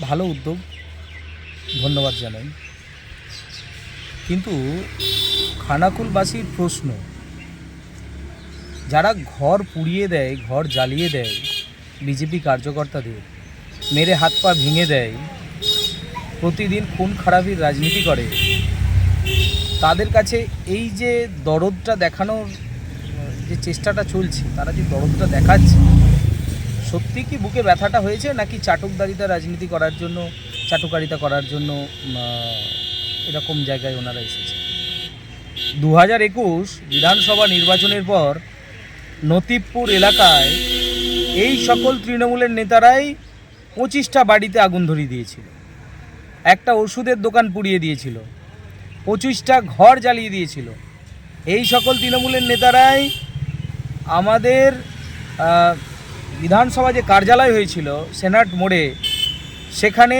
ভালো উদ্যোগ। ধন্যবাদ জানাই। কিন্তু খানাকুলবাসীর প্রশ্ন, যারা ঘর পুড়িয়ে দেয়, ঘর জ্বালিয়ে দেয়, বিজেপি কার্যকর্তাদের, মেরে হাত পা ভেঙে দেয়, প্রতিদিন খুন খারাপির রাজনীতি করে, তাদের কাছে এই যে দরদটা দেখানোর, যে চেষ্টাটা চলছে, তারা যে দরদটা দেখাচ্ছে সত্যি কি বুকে ব্যথাটা হয়েছে নাকি চাটকদারিতা রাজনীতি করার জন্য, চাটুকারিতা করার জন্য এরকম জায়গায় ওনারা এসেছে? দু হাজার একুশ বিধানসভা নির্বাচনের পর নতিবপুর এলাকায় এই সকল তৃণমূলের নেতারাই পঁচিশটা বাড়িতে আগুন ধরিয়ে দিয়েছিল। একটা ওষুধের দোকান পুড়িয়ে দিয়েছিল। পঁচিশটা ঘর জ্বালিয়ে দিয়েছিল। এই সকল তৃণমূলের নেতারাই আমাদের বিধানসভা যে কার্যালয় হয়েছিল, সেনাট মোড়ে, সেখানে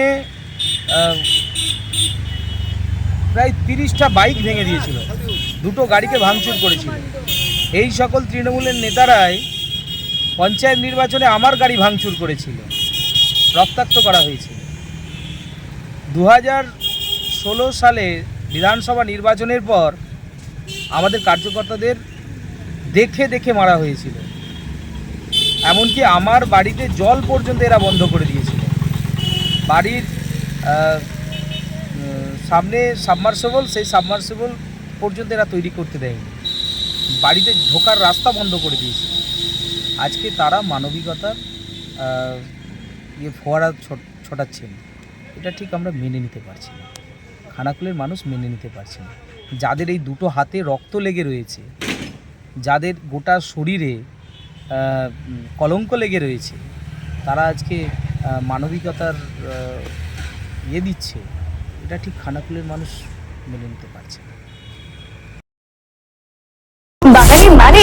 প্রায় তিরিশটা বাইক ভেঙে দিয়েছিল। দুটো গাড়িকে ভাঙচুর করেছিল। এই সকল তৃণমূলের নেতারাই পঞ্চায়েত নির্বাচনে আমার গাড়ি ভাঙচুর করেছিল। রক্তাক্ত করা হয়েছিল দু হাজার ষোলো সালে বিধানসভা নির্বাচনের পর আমাদের কার্যকর্তাদের দেখে দেখে মারা হয়েছিল। এমনকি আমার বাড়িতে জল পর্যন্ত এরা বন্ধ করে দিয়েছিল। বাড়ির সামনে সাবমার্সেবল, সেই সাবমার্সেবল পর্যন্ত এরা তৈরি করতে দেয়নি। বাড়িতে ঢোকার রাস্তা বন্ধ করে দিয়েছে। আজকে তারা মানবিকতার ইয়ে ফোয়ারা ছটাচ্ছেন। এটা ঠিক আমরা মেনে নিতে পারছি না। খানাকুলের মানুষ মেনে নিতে পারছে না। যাদের এই দুটো হাতে রক্ত লেগে রয়েছে, যাদের গোটা শরীরে কলঙ্ক লেগে রয়েছে। তারা আজকে মানবিকতার ইয়ে দিচ্ছে। এটা ঠিক খানাকুলের মানুষ মেনে নিতে পারছে না। বাঙালি মানে